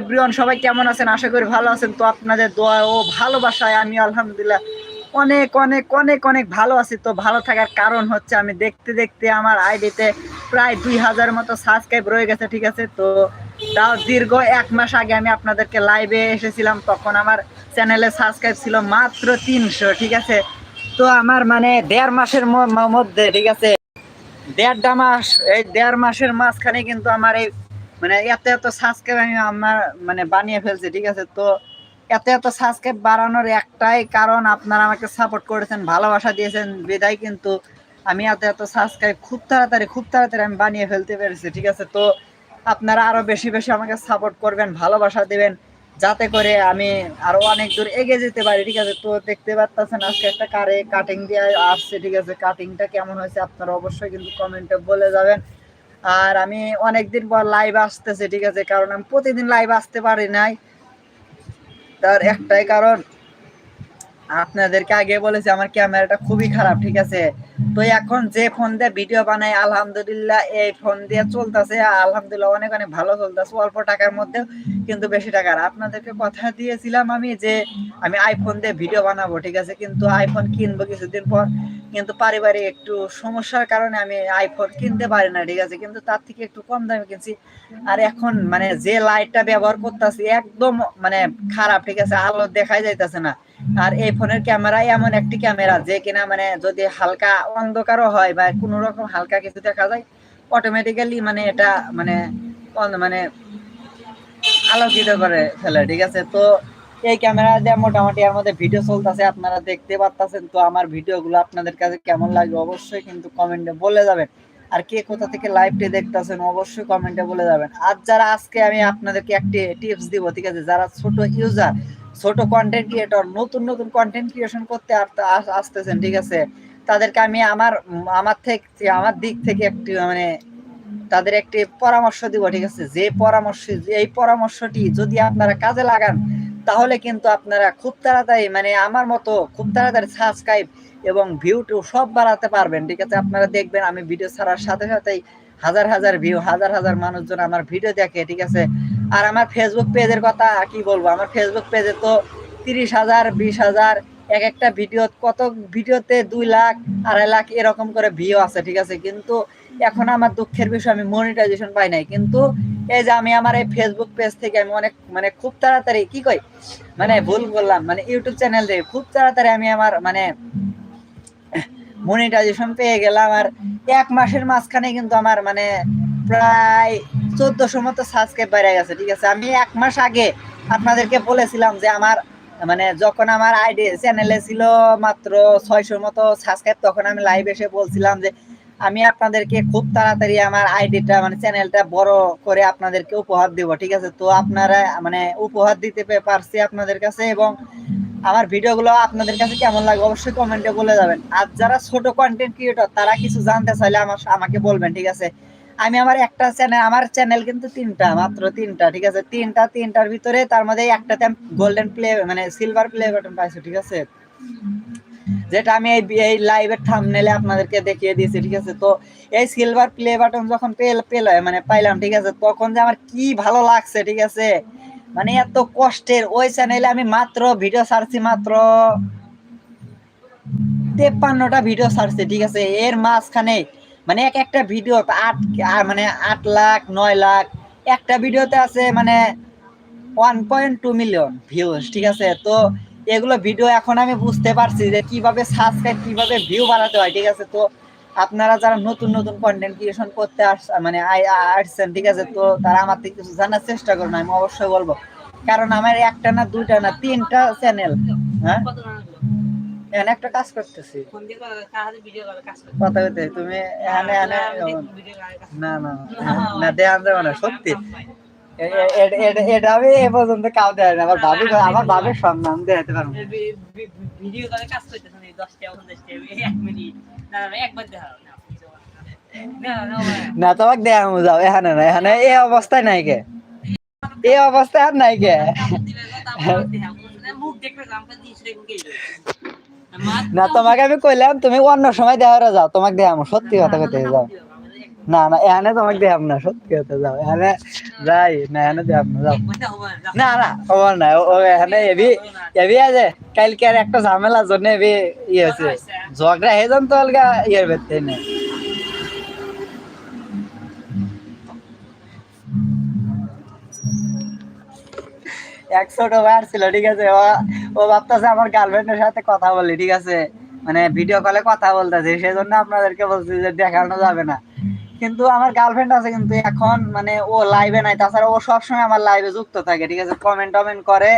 Everyone সবাই কেমন আছেন? আশা করি ভালো আছেন। তো আপনাদের দোয়া ও ভালোবাসায় আমি আলহামদুলিল্লাহ অনেক অনেক অনেক অনেক ভালো আছি। তো ভালো থাকার কারণ হচ্ছে আমি দেখতে দেখতে আমার আইডিতে প্রায় দুই হাজার মতো সাবস্ক্রাইব রয়ে গেছে, ঠিক আছে? তো তাও দীর্ঘ এক মাস আগে আমি আপনাদেরকে লাইভে এসেছিলাম, তখন আমার চ্যানেলে সাবস্ক্রাইব ছিল মাত্র তিনশো, ঠিক আছে? তো আমার মানে দেড় মাসের মধ্যে, ঠিক আছে? দেড়টা মাস, এই দেড় মাসের মাঝখানে কিন্তু আমার এই মানে এত এত সাবস্ক্রাইব আমি আমার মানে বানিয়ে ফেলছি, ঠিক আছে? তো এত এত সাবস্ক্রাইব বাড়ানোর একটাই কারণ আপনারা আমাকে সাপোর্ট করেছেন, ভালোবাসা দিয়েছেন, বিদায় কিন্তু আমি এত এত সাবস্ক্রাইব খুব তাড়াতাড়ি খুব তাড়াতাড়ি আমি বানিয়ে ফেলতে পেরেছি, ঠিক আছে? তো আপনারা আরও বেশি বেশি আমাকে সাপোর্ট করবেন, ভালোবাসা দেবেন, যাতে করে আমি আরও অনেক দূর এগিয়ে যেতে পারি, ঠিক আছে? তো দেখতে পাচ্ছেন আজকে একটা কারে কাটিং দিয়ে আসছে, ঠিক আছে? কাটিংটা কেমন হয়েছে আপনারা অবশ্যই কিন্তু কমেন্টে বলে যাবেন। আর আমি অনেকদিন পর লাইভ আসতেছে, ঠিক আছে? কারণ আমি প্রতিদিন লাইভ আসতে পারি নাই। তার একটাই কারণ, আপনাদেরকে আগে বলেছি, আমার ক্যামেরাটা খুবই খারাপ, ঠিক আছে? তো এখন যে ফোন দিয়ে ভিডিও বানাই, আলহামদুলিল্লাহ এই ফোন দিয়ে চলতেছে। আলহামদুলিল্লাহ অনেক অনেক ভালো চলতেছে। অল্প টাকার মধ্যে কিন্তু বেশি টাকার আপনাদেরকে কথা দিয়েছিলাম আমি যে, আমি আইফোন দিয়ে ভিডিও বানাবো, ঠিক আছে? কিন্তু আইফোন কিনবো কিছুদিন পর। কিন্তু পারিবারিক একটু সমস্যার কারণে আমি আইফোন কিনতে পারি না, ঠিক আছে? কিন্তু তার থেকে একটু কম দামে কিনছি। আর এখন মানে যে লাইটটা ব্যবহার করতেছি, একদম মানে খারাপ, ঠিক আছে? আলো দেখাই যাইতেছে না। আর এই ফোনের ক্যামেরা এমন একটি ক্যামেরা যে কিনা মানে যদি হালকা অন্ধকারও হয় বা কোনো রকম হালকা কিছু দেখা যায় অটোমেটিক্যালি মানে এটা মানে মানে আলোকিত করে ফেলে, ঠিক আছে? তো এই ক্যামেরা দিয়ে মোটামুটি এর মধ্যে ভিডিও চলতেছে, আপনারা দেখতে পাচ্ছেন তো আমার ভিডিওগুলো আপনাদের কাছে কেমন লাগবে অবশ্যই কিন্তু কমেন্টে বলে যাবেন। আর কে কোথা থেকে লাইভটি দেখতেছেন অবশ্যই কমেন্টে বলে যাবেন। আর যারা আজকে আমি আপনাদেরকে একটি টিপস দিব, ঠিক আছে? যারা ছোট ইউজার ছোট কন্টেন্ট ক্রিয়েটর নতুন নতুন কন্টেন্ট ক্রিয়েশন করতে আসতেছেন, ঠিক আছে? তাদেরকে আমি আমার আমার থেকে, আমার দিক থেকে একটি মানে তাদের একটি পরামর্শ দিব, ঠিক আছে? যে পরামর্শ, এই পরামর্শটি যদি আপনারা কাজে লাগান তাহলে কিন্তু আপনারা খুব তাড়াতাড়ি মানে আমার মতো খুব তাড়াতাড়ি সাবস্ক্রাইব এবং ভিউ টু সব বাড়াতে পারবেন। ঠিক আছে? আপনারা দেখবেন আমি ভিডিও ছাড়ার সাথে সাথেই হাজার হাজার ভিউ হাজার হাজার মানুষজন আমার ভিডিও দেখে, ঠিক আছে? আর আমার ফেসবুক পেজের কথা কি বলব? আমার ফেসবুক পেজে তো তিরিশ হাজার, বিশ হাজার, এক একটা ভিডিও কত ভিডিওতে দুই লাখ, আড়াই লাখ এরকম করে ভিউ আছে, ঠিক আছে? কিন্তু এখন আমার দুঃখের বিষয়, আমি মনিটাইজেশন পাই নাই। কিন্তু এই যে আমি আমার এই ফেসবুক পেজ থেকে আমি অনেক মানে খুব তাড়াতাড়ি, কি কই? মানে ভুল বললাম মানে ইউটিউব চ্যানেল থেকে খুব তাড়াতাড়ি আমি আমার মানে মনিটাইজেশন পেয়ে গেলাম আর এক মাসের মাঝখানে কিন্তু আমার মানে প্রায় চোদ্দশো মতো সাবস্ক্রাইব বেড়ে গেছে, ঠিক আছে? আমি এক মাস আগে আপনাদেরকে বলেছিলাম যে আমার মানে যখন আমার আইডি চ্যানেলে ছিল মাত্র ছয়শোর মতো সাবস্ক্রাইব তখন আমি লাইভ এসে বলছিলাম যে আমি আপনাদেরকে খুব তাড়াতাড়ি আমার আইডিটা মানে চ্যানেলটা বড় করে আপনাদেরকে উপহার দেব, ঠিক আছে? তো আপনারা মানে উপহার দিতে পারছি আপনাদের কাছে এবং আমার ভিডিওগুলো আপনাদের কাছে কেমন লাগে অবশ্যই কমেন্টে বলে যাবেন। আর যারা ছোট কন্টেন্ট ক্রিয়েটর তারা কিছু জানতে চাইলে আমার আমাকে বলবেন, ঠিক আছে? আমি আমার একটা চ্যানেল আমার চ্যানেল কিন্তু তিনটা, মাত্র তিনটা, ঠিক আছে? তিনটা, তিনটার ভিতরে তার মধ্যে একটাতে গোল্ডেন প্লে মানে সিলভার প্লে বাটন পাইছি, ঠিক আছে? যেটা আমি এই লাইভের থাম্বনেলে আপনাদেরকে দেখিয়ে দিয়েছি, ঠিক আছে? তো এই সিলভার প্লে বাটন যখন পেল পেল মানে পাইলাম, ঠিক আছে? তখন যে আমার কি ভালো লাগছে, ঠিক আছে? মানে এত কষ্টের, ওই চ্যানেলে আমি মাত্র ভিডিও ছাড়ছি মাত্র তেপ্পান্নটা ভিডিও ছাড়ছি, ঠিক আছে? এর মাঝখানে মানে এক একটা ভিডিও আট মানে আট লাখ, নয় লাখ, একটা ভিডিওতে আছে মানে one point two million views ঠিক আছে? তো এগুলো ভিডিও এখন আমি বুঝতে পারছি যে কীভাবে সাবস্ক্রাইব কীভাবে ভিউ বাড়াতে হয় ঠিক আছে তো আপনারা যারা নতুন নতুন কন্টেন্ট ক্রিয়েশন করতে আস মানে আসছেন ঠিক আছে তো তারা আমার থেকে কিছু জানার চেষ্টা করুন আমি অবশ্যই বলব কারণ আমার একটা না দুইটা না তিনটা চ্যানেল হ্যাঁ এখানে একটা কাজ করতেছি কথা তুমি না না না, না সত্যি এটা আমি এ পর্যন্ত কাউ দেয় না। আমার ভাবি আমার ভাবির সম্মান দেখাতে পারব। ভিডিও করে কাজ করতেছেন এই দশটা পঞ্চাশটা এক মিনিট। না না একবার দেখা না না না না তোমাকে যাও এখানে না এখানে। এই অবস্থায় নাই কে? এই অবস্থায় আর নাই কে? না তোমাকে আমি কইলাম তুমি অন্য সময় দেওয়ারে যাও তোমাকে দেয়া সত্যি কথা কইতে যাও। না না তোমাকে না সত্যি কথা যাও। যাই না না যাও। না, না খবর না ও- এবি এবি আছে। কালকে আর একটা জন্য এবি ইয়ে আছে ঝগড়া হয়ে যান তো অলগা ইয়ের এক ছোট ভাই ছিল ঠিক আছে? ও ও ভাবতেছে আমার গার্লফ্রেন্ডের সাথে কথা বলি ঠিক আছে? মানে ভিডিও কলে কথা বলতেছে সেই জন্য আপনাদেরকে বলছি যে দেখানো যাবে না। কিন্তু আমার গার্লফ্রেন্ড আছে কিন্তু এখন মানে ও লাইভে নাই, তাছাড়া ও সবসময় আমার লাইভে যুক্ত থাকে, ঠিক আছে? কমেন্ট টমেন্ট করে,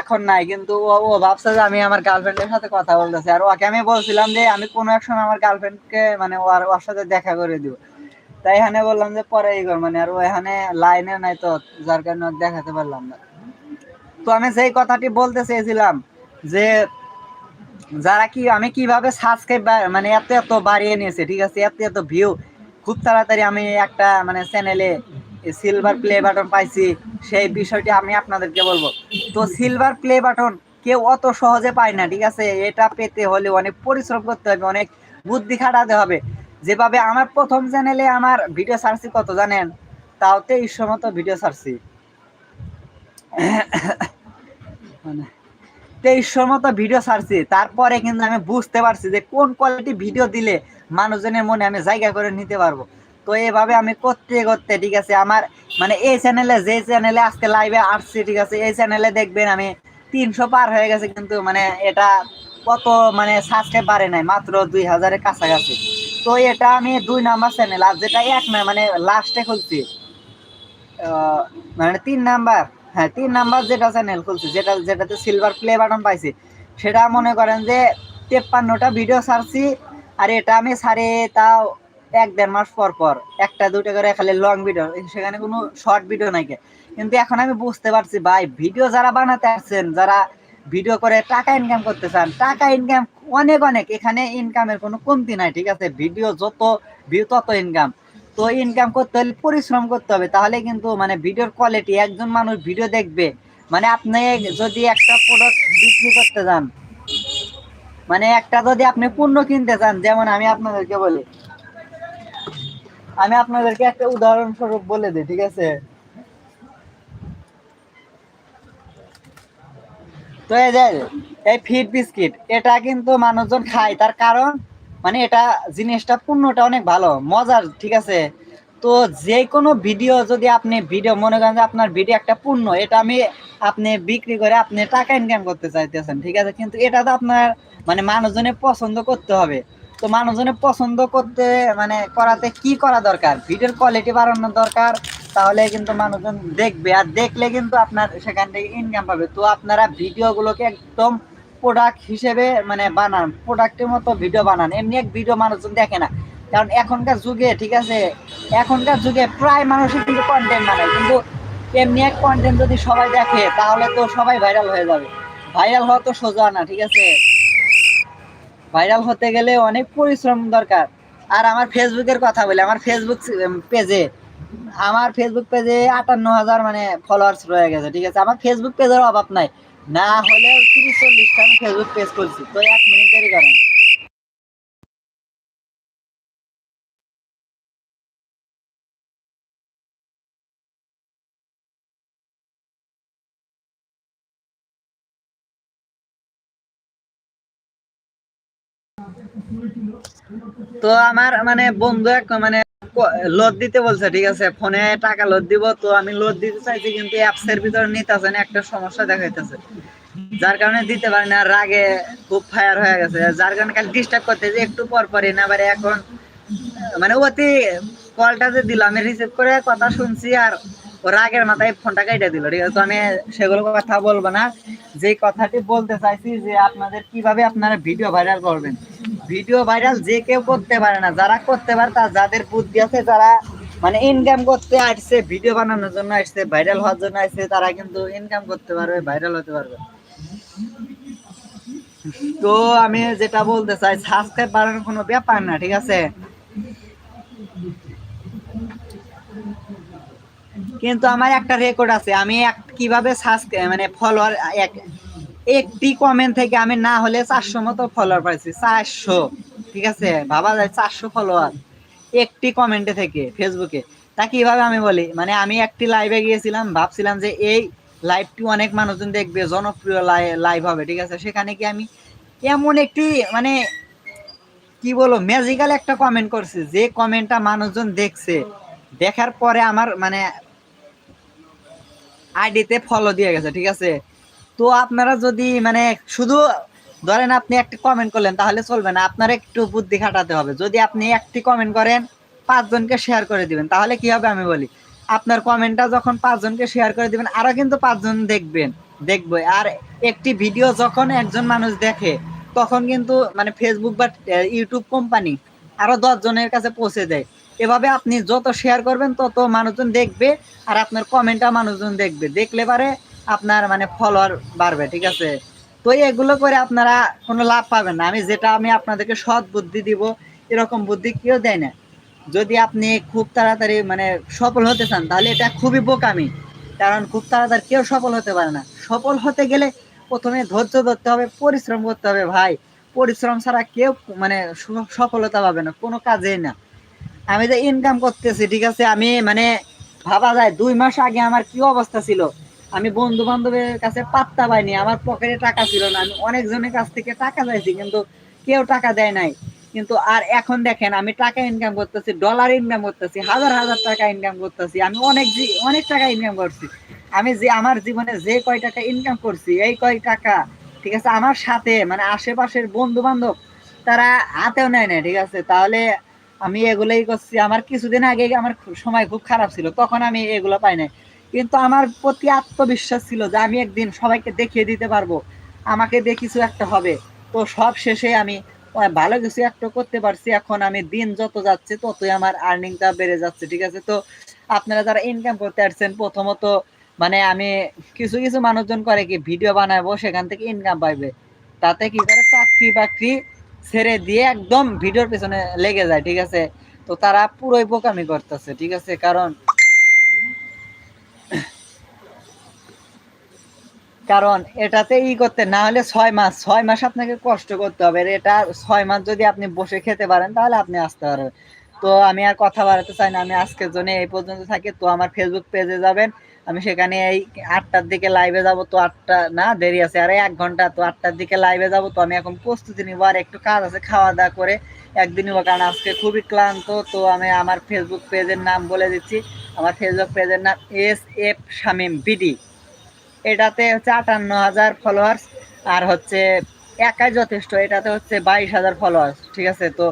এখন নাই। কিন্তু ও ভাবছে যে আমি আমার গার্লফ্রেন্ডের সাথে কথা বলতেছি। আর ওকে আমি বলছিলাম যে আমি কোনো এক সময় আমার গার্লফ্রেন্ডকে মানে ওর ওর সাথে দেখা করে দিব। তাই এখানে বললাম যে পরে এই কর মানে আর ও এখানে লাইনে নাই তো, যার কারণে দেখাতে পারলাম না। তো আমি সেই কথাটি বলতে চেয়েছিলাম যে যারা কি, আমি কীভাবে সাবস্ক্রাইব মানে এত এত বাড়িয়ে নিয়েছে, ঠিক আছে? এত এত ভিউ খুব তাড়াতাড়ি আমি একটা মানে চ্যানেলে সিলভার প্লে বাটন পাইছি, সেই বিষয়টি আমি আপনাদেরকে বলব। তো সিলভার প্লে বাটন কেউ অত সহজে পায় না, ঠিক আছে? এটা পেতে হলে অনেক পরিশ্রম করতে হবে, অনেক বুদ্ধি খাটাতে হবে। যেভাবে আমার প্রথম চ্যানেলে আমার ভিডিও ছাড়ছি কত জানেন? তাও তেইশশো মতো ভিডিও ছাড়ছি। মানে তেইশশোর মতো ভিডিও ছাড়ছি। তারপরে কিন্তু আমি বুঝতে পারছি যে কোন কোয়ালিটি ভিডিও দিলে মানুষজনের মনে আমি জায়গা করে নিতে পারব। তো এভাবে আমি করতে করতে, ঠিক আছে, আমার মানে এই চ্যানেলে যে চ্যানেলে আজকে লাইভে আসছি, ঠিক আছে, এই চ্যানেলে দেখবেন আমি তিনশো পার হয়ে গেছে কিন্তু মানে এটা কত মানে সাবস্ক্রাইব বাড়ে নাই, মাত্র দুই হাজারের কাছাকাছি। তো এটা আমি দুই নাম্বার চ্যানেল আর যেটা এক না মানে লাস্টে খুলছি। মানে তিন নাম্বার হ্যাঁ তিন নাম্বার যেটা চ্যানেল খুলছি, যেটা, যেটাতে সিলভার প্লে বাটন পাইছি, সেটা মনে করেন যে তেপ্পান্নটা ভিডিও ছাড়ছি আর এটা আমি ছাড়ে তাও এক দেড় মাস পর পর, একটা দুটো করে খালি লং ভিডিও সেখানে কোনো শর্ট ভিডিও নাই কিন্তু এখন আমি বুঝতে পারছি, ভাই ভিডিও যারা বানাতে আসছেন, যারা ভিডিও করে টাকা ইনকাম করতে চান, টাকা ইনকাম অনেক অনেক, এখানে ইনকামের কোনো কমতি নাই, ঠিক আছে? ভিডিও যত ভিউ তত ইনকাম তো ইনকাম করতে হলে পরিশ্রম করতে হবে, তাহলে কিন্তু মানে ভিডিওর কোয়ালিটি একজন মানুষ ভিডিও দেখবে। মানে আপনি যদি একটা প্রোডাক্ট বিক্রি করতে যান মানে একটা যদি আপনি পণ্য কিনতে চান, যেমন আমি আপনাদেরকে বলি। আমি আপনাদেরকে একটা উদাহরণস্বরূপ বলে দিই, ঠিক আছে? তো এই যে, এই ফিট বিস্কিট, এটা কিন্তু মানুষজন খায়। তার কারণ মানে এটা জিনিসটা, পণ্যটা অনেক ভালো, মজার, ঠিক আছে? তো যে কোনো ভিডিও যদি আপনি ভিডিও, মনে করেন যে আপনার ভিডিও একটা পণ্য এটা আমি আপনি বিক্রি করে আপনি টাকা ইনকাম করতে চাইতেছেন, ঠিক আছে? কিন্তু এটা তো আপনার মানে মানুষজনের পছন্দ করতে হবে। তো মানুষজনের পছন্দ করতে মানে করাতে কি করা দরকার? ভিডিওর কোয়ালিটি বাড়ানো দরকার, তাহলে কিন্তু মানুষজন দেখবে। আর দেখলে কিন্তু আপনার সেখান থেকে ইনকাম পাবে। তো আপনারা ভিডিওগুলোকে একদম প্রোডাক্ট হিসেবে মানে বানান প্রোডাক্টের মতো ভিডিও বানান। এমনি এক ভিডিও মানুষজন দেখে না। কারণ এখনকার যুগে, ঠিক আছে? এখনকার যুগে প্রায় মানুষই কিন্তু কন্টেন্ট বানায়। কিন্তু এমনি এক কন্টেন্ট যদি সবাই দেখে, তাহলে তো সবাই ভাইরাল হয়ে যাবে। ভাইরাল হওয়া তো সোজা না, ঠিক আছে? ভাইরাল হতে গেলে অনেক পরিশ্রম দরকার। আর আমার ফেসবুকের কথা বলি, আমার ফেসবুক পেজে আমার ফেসবুক পেজে আটান্ন হাজার মানে ফলোয়ার্স রয়ে গেছে, ঠিক আছে? আমার ফেসবুক পেজের অভাব নাই। না হলে তিরিশ চল্লিশটা আমি ফেসবুক পেজ করছি তো এক মিনিট দেরি করেন। তো আমার মানে বন্ধু এক মানে লোড দিতে বলছে, ঠিক আছে, ফোনে টাকা লোড দিব, তো আমি লোড দিতে চাইছি, কিন্তু অ্যাপস এর ভিতরে নিতেছে না, একটা সমস্যা দেখাইতেছে। যার কারণে দিতে পারি না, রাগে খুব ফায়ার হয়ে গেছে। যার কারণে খালি ডিস্টার্ব করতেছে একটু পর পরই, না বারে এখন মানে অতি কলটা যে দিলাম রিসিভ করে কথা শুনছি আর ও রাগের মাথায় ফোনটা কেটে দিল, ঠিক আছে? আমি সেগুলো কথা বলব না। যে কথাটি বলতে চাইছি যে আপনাদের কীভাবে আপনারা ভিডিও ভাইরাল করবেন। ভিডিও ভাইরাল যে কেউ করতে পারে না, যারা করতে পারে তার যাদের বুদ্ধি আছে, যারা মানে ইনকাম করতে আসছে, ভিডিও বানানোর জন্য আসছে ভাইরাল হওয়ার জন্য আসছে, তারা কিন্তু ইনকাম করতে পারবে ভাইরাল হতে পারবে। তো আমি যেটা বলতে চাই সাবস্ক্রাইব বাড়ানোর কোনো ব্যাপার না, ঠিক আছে? কিন্তু আমার একটা রেকর্ড আছে, আমি কীভাবে মানে ফলোয়ার এক, একটি কমেন্ট থেকে আমি না হলে চারশো মতো ফলোয়ার পাইছি, চারশো। ঠিক আছে? ভাবা যায় চারশো ফলোয়ার একটি কমেন্টে থেকে ফেসবুকে তা কীভাবে আমি বলি? মানে আমি একটি লাইভে গিয়েছিলাম, ভাবছিলাম যে এই লাইভটি অনেক মানুষজন দেখবে, জনপ্রিয় লাইভ হবে, ঠিক আছে? সেখানে কি আমি এমন একটি মানে কি বলো ম্যাজিক্যাল একটা কমেন্ট করছে, যে কমেন্টটা মানুষজন দেখছে। দেখার পরে আমার মানে আইডিতে ফলো দিয়ে গেছে, ঠিক আছে? তো আপনারা যদি মানে শুধু ধরেন আপনি একটি কমেন্ট করলেন, তাহলে চলবে না। আপনার একটু বুদ্ধি খাটাতে হবে। যদি আপনি একটি কমেন্ট করেন, পাঁচজনকে শেয়ার করে দিবেন, তাহলে কি হবে আমি বলি? আপনার কমেন্টটা যখন পাঁচজনকে শেয়ার করে দিবেন আরও কিন্তু পাঁচজন দেখবেন, দেখবে। আর একটি ভিডিও যখন একজন মানুষ দেখে, তখন কিন্তু মানে ফেসবুক বা ইউটিউব কোম্পানি আরও দশ জনের কাছে পৌঁছে দেয়। এভাবে আপনি যত শেয়ার করবেন, তত মানুষজন দেখবে আর আপনার কমেন্টটা মানুষজন দেখবে। দেখলে পারে আপনার মানে ফলোয়ার বাড়বে, ঠিক আছে? তো এগুলো করে আপনারা কোনো লাভ পাবেন না। আমি যেটা, আমি আপনাদেরকে সৎ বুদ্ধি দিব, এরকম বুদ্ধি কেউ দেয় না। যদি আপনি খুব তাড়াতাড়ি মানে সফল হতে চান, তাহলে এটা খুবই বোকামি। কারণ খুব তাড়াতাড়ি কেউ সফল হতে পারে না। সফল হতে গেলে প্রথমে ধৈর্য ধরতে হবে, পরিশ্রম করতে হবে, ভাই। পরিশ্রম ছাড়া কেউ মানে সফলতা পাবে না, কোনো কাজেই না। আমি যে ইনকাম করতেছি, ঠিক আছে? আমি মানে ভাবা যায়, দুই মাস আগে আমার কি অবস্থা ছিল? আমি বন্ধু বান্ধবের কাছে পাত্তা পাইনি, আমার পকেটে টাকা ছিল না। আমি অনেকজনের কাছ থেকে টাকা চাইছি, কিন্তু কেউ টাকা দেয় নাই। কিন্তু আর এখন দেখেন, আমি টাকা ইনকাম করতেছি ডলার ইনকাম করতেছি, হাজার হাজার টাকা ইনকাম করতেছি, আমি অনেক অনেক টাকা ইনকাম করছি। আমি যে, আমার জীবনে যে কয় টাকা ইনকাম করছি, এই কয় টাকা, ঠিক আছে? আমার সাথে মানে আশেপাশের বন্ধু বান্ধব তারা হাতেও নেয় না ঠিক আছে? তাহলে আমি এগুলোই করছি। আমার কিছুদিন আগে আমার সময় খুব খারাপ ছিল, তখন আমি এগুলো পাই নাই। কিন্তু আমার প্রতি আত্মবিশ্বাস ছিল যে আমি একদিন সবাইকে দেখিয়ে দিতে পারব। আমাকে দিয়ে কিছু একটা হবে। তো সব শেষে আমি ভালো কিছু একটা করতে পারছি। এখন আমি দিন যত যাচ্ছে, ততই আমার আর্নিংটা বেড়ে যাচ্ছে, ঠিক আছে? তো আপনারা যারা ইনকাম করতে আসছেন, প্রথমত মানে আমি কিছু কিছু মানুষজন করে কি ভিডিও বানাবো, সেখান থেকে ইনকাম পাইবে। তাতে কি করে? চাকরি বাকরি ছেড়ে দিয়ে একদম ভিডিওর পেছনে লেগে যায়, ঠিক আছে? তো তারা পুরোই বোকামি করতেছে, ঠিক আছে? কারণ কারণ এটাতে ই করতে না হলে ছয় মাস ছয় মাস আপনাকে কষ্ট করতে হবে। এটা ছয় মাস যদি আপনি বসে খেতে পারেন, তাহলে আপনি আসতে পারবেন। তো আমি আর কথা বাড়াতে চাই না, আমি আজকের জন্য এই পর্যন্ত থাকি। তো আমার ফেসবুক পেজে যাবেন। আমি সেখানে এই আটটার দিকে লাইভে যাব তো আটটা, না, দেরি আছে, আর এক ঘণ্টা, তো আটটার দিকে লাইভে যাব তো আমি এখন প্রস্তুতি নিব, আর একটু কাজ আছে খাওয়া দাওয়া করে একদিন নিবো, কারণ আজকে খুবই ক্লান্ত, তো আমি আমার ফেসবুক পেজের নাম বলে দিচ্ছি, আমার ফেসবুক পেজের নাম এস এফ শামিম বিডি এটাতে হচ্ছে আটান্ন হাজার ফলোয়ার্স আর হচ্ছে একাই যথেষ্ট, এটাতে হচ্ছে বাইশ হাজার ফলোয়ার্স ঠিক আছে, তো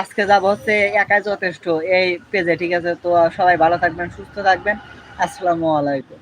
আজকে যাব হচ্ছে একাই যথেষ্ট এই পেজে ঠিক আছে, তো সবাই ভালো থাকবেন, সুস্থ থাকবেন আসসালামু আলাইকুম